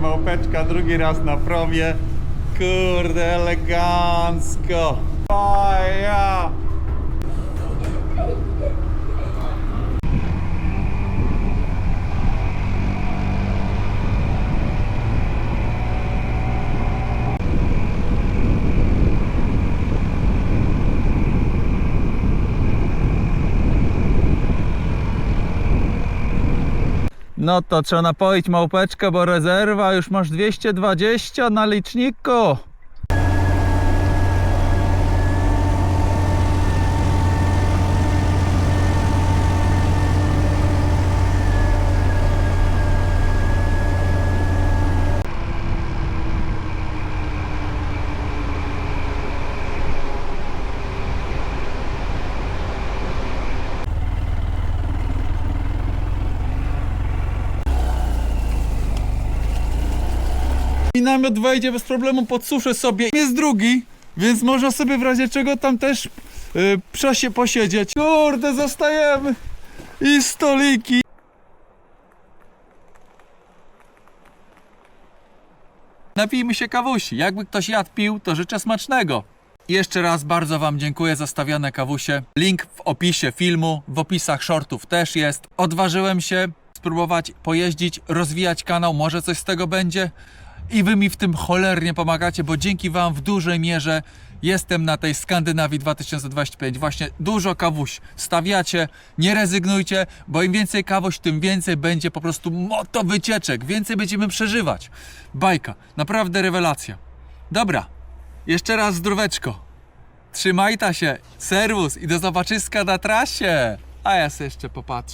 małpeczka, drugi raz na promie. Kurde, elegancko. Faja. No to trzeba napoić małpeczkę, bo rezerwa już masz 220 na liczniku. I namiot wejdzie bez problemu, podsuszę sobie. Jest drugi, więc można sobie w razie czego tam też yy, przesie posiedzieć. Kurde, zostajemy. I stoliki. Napijmy się kawusi. Jakby ktoś jadł pił, to życzę smacznego. Jeszcze raz bardzo Wam dziękuję za stawiane kawusie. Link w opisie filmu, w opisach shortów też jest. Odważyłem się spróbować pojeździć, rozwijać kanał, może coś z tego będzie. I Wy mi w tym cholernie pomagacie, bo dzięki Wam w dużej mierze jestem na tej Skandynawii 2025. Właśnie dużo kawuś stawiacie, nie rezygnujcie, bo im więcej kawuś, tym więcej będzie po prostu moto wycieczek, więcej będziemy przeżywać. Bajka, naprawdę rewelacja. Dobra, jeszcze raz zdróweczko. Trzymajta się, serwus i do zobaczyska na trasie. A ja sobie jeszcze popatrzę.